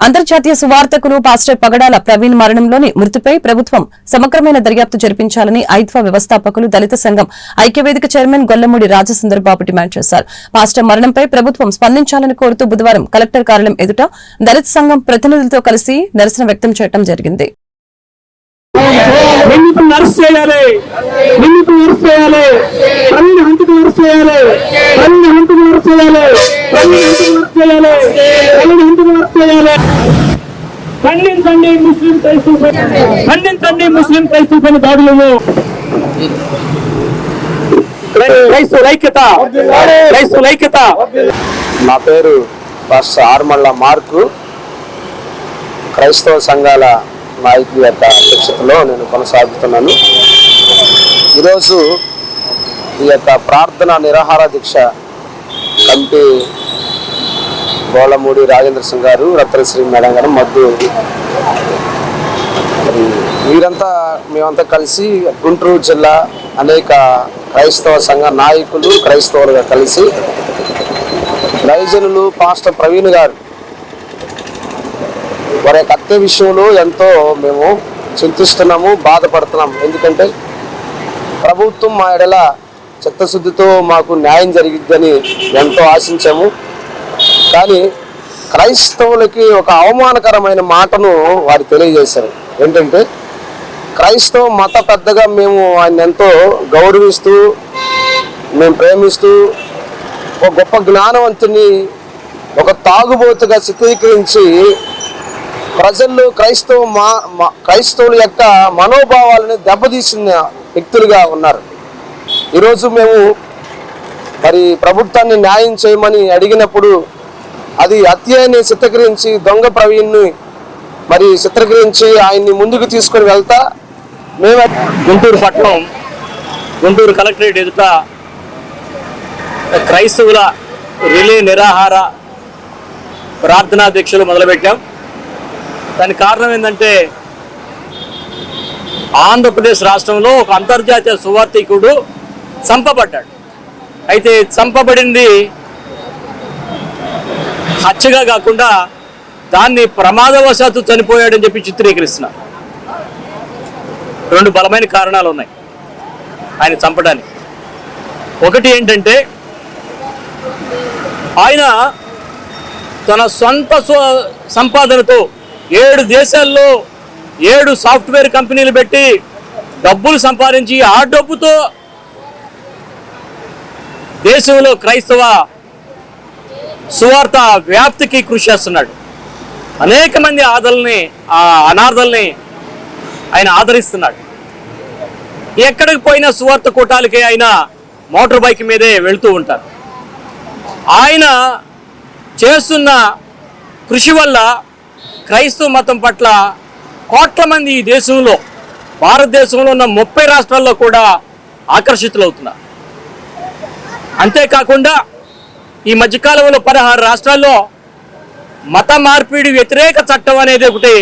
అంతర్జాతీయ సువార్తకులు పాస్టర్ పగడాల ప్రవీణ్ మరణంలోని మృతిపై ప్రభుత్వం సమగ్రమైన దర్యాప్తు జరిపించాలని ఐద్వా వ్యవస్థాపకులు దళిత సంఘం ఐక్యవేదిక చైర్మన్ గొల్లమూడి రాజసుందర్బాబు డిమాండ్ చేశారు. పాస్టర్ మరణంపై ప్రభుత్వం స్పందించాలని కోరుతూ బుధవారం కలెక్టర్ కార్యాలయం ఎదుట దళిత సంఘం ప్రతినిధులతో కలిసి నిరసన వ్యక్తం చేయడం జరిగింది. నిన్ను నర్స్ చేయాలి. నిన్ను చేయాలి. పన్ని హంతకు నర్స్ చేయాలి పన్ని హంతకు నర్స్ చేయాలి పన్ని హంతకు నర్స్ చేయాలి పన్ని హంతకు నర్స్ చేయాలి ఖండించండి ముస్లిం క్రైస్తవ ఖండించండి ముస్లిం క్రైస్తవ దాడులను. క్రైస్తవ ఐక్యత. క్రైస్తవ ఐక్యత. నా పేరు పాస్టర్ ఆర్మళ్ళ మార్కు. క్రైస్తవ సంఘాల నాయకుల యొక్క అధ్యక్షతలో నేను కొనసాగుతున్నాను. ఈరోజు ఈ యొక్క ప్రార్థన నిరాహార దీక్ష కమిటీ గోళమూడి రాజేంద్ర సింగ్ గారు రత్నశ్రీ మేడం గారు మద్దు వీరంతా మేమంతా కలిసి గుంటూరు జిల్లా అనేక క్రైస్తవ సంఘ నాయకులు క్రైస్తవులుగా కలిసి రైజనులు పాస్టర్ ప్రవీణ్ గారు వారి యొక్క అత్య విషయంలో ఎంతో మేము చింతిస్తున్నాము బాధపడుతున్నాము. ఎందుకంటే ప్రభుత్వం మా ఎడల చిత్తశుద్ధితో మాకు న్యాయం జరిగిద్దని ఎంతో ఆశించాము. కానీ క్రైస్తవులకి ఒక అవమానకరమైన మాటను వారు తెలియజేశారు. ఏంటంటే క్రైస్తవ మత పెద్దగా మేము ఆయన ఎంతో గౌరవిస్తూ మేము ప్రేమిస్తూ ఒక గొప్ప జ్ఞానవంతుని ఒక తాగుబోతుగా చిత్రీకరించి ప్రజల్లో క్రైస్తవ మా మా- క్రైస్తవుల యొక్క మనోభావాలను దెబ్బతీసిన వ్యక్తులుగా ఉన్నారు. ఈరోజు మేము మరి ప్రభుత్వాన్ని న్యాయం చేయమని అడిగినప్పుడు అది హత్యని చిత్రీకరించి దొంగ ప్రవీణ్ని మరి చిత్రీకరించి ఆయన్ని ముందుకు తీసుకొని వెళ్తా. మేము గుంటూరు పట్టణం గుంటూరు కలెక్టరేట్ ఎదుట క్రైస్తవుల రిలే నిరాహార ప్రార్థనా దీక్షలు మొదలుపెట్టాం. దానికి కారణం ఏంటంటే ఆంధ్రప్రదేశ్ రాష్ట్రంలో ఒక అంతర్జాతీయ సువార్థికుడు చంపబడ్డాడు. అయితే చంపబడింది హత్యగా కాకుండా దాన్ని ప్రమాదవశాత్తు చనిపోయాడని చెప్పి చిత్రీకరిస్తున్నారు రెండు బలమైన కారణాలు ఉన్నాయి ఆయన చంపడానికి. ఒకటి ఏంటంటే ఆయన తన సొంత స్వ- సంపాదనతో ఏడు దేశాల్లో ఏడు సాఫ్ట్వేర్ కంపెనీలు పెట్టి డబ్బులు సంపాదించి ఆ డబ్బుతో దేశంలో క్రైస్తవ సువార్త వ్యాప్తికి కృషి చేస్తున్నాడు. అనేక మంది ఆదల్ని ఆ అనార్థల్ని ఆయన ఆదరిస్తున్నాడు. ఎక్కడికి పోయినా సువార్త కూటాలకి ఆయన మోటార్ బైక్ మీదే వెళుతూ ఉంటారు. ఆయన చేస్తున్న కృషి వల్ల క్రైస్తవ మతం పట్ల కోట్ల మంది ఈ దేశంలో భారతదేశంలో ఉన్న ముప్పై రాష్ట్రాల్లో కూడా ఆకర్షితులవుతున్నారు. అంతేకాకుండా ఈ మధ్యకాలంలో పదహారు రాష్ట్రాల్లో మత మార్పిడి వ్యతిరేక చట్టం అనేది ఒకటి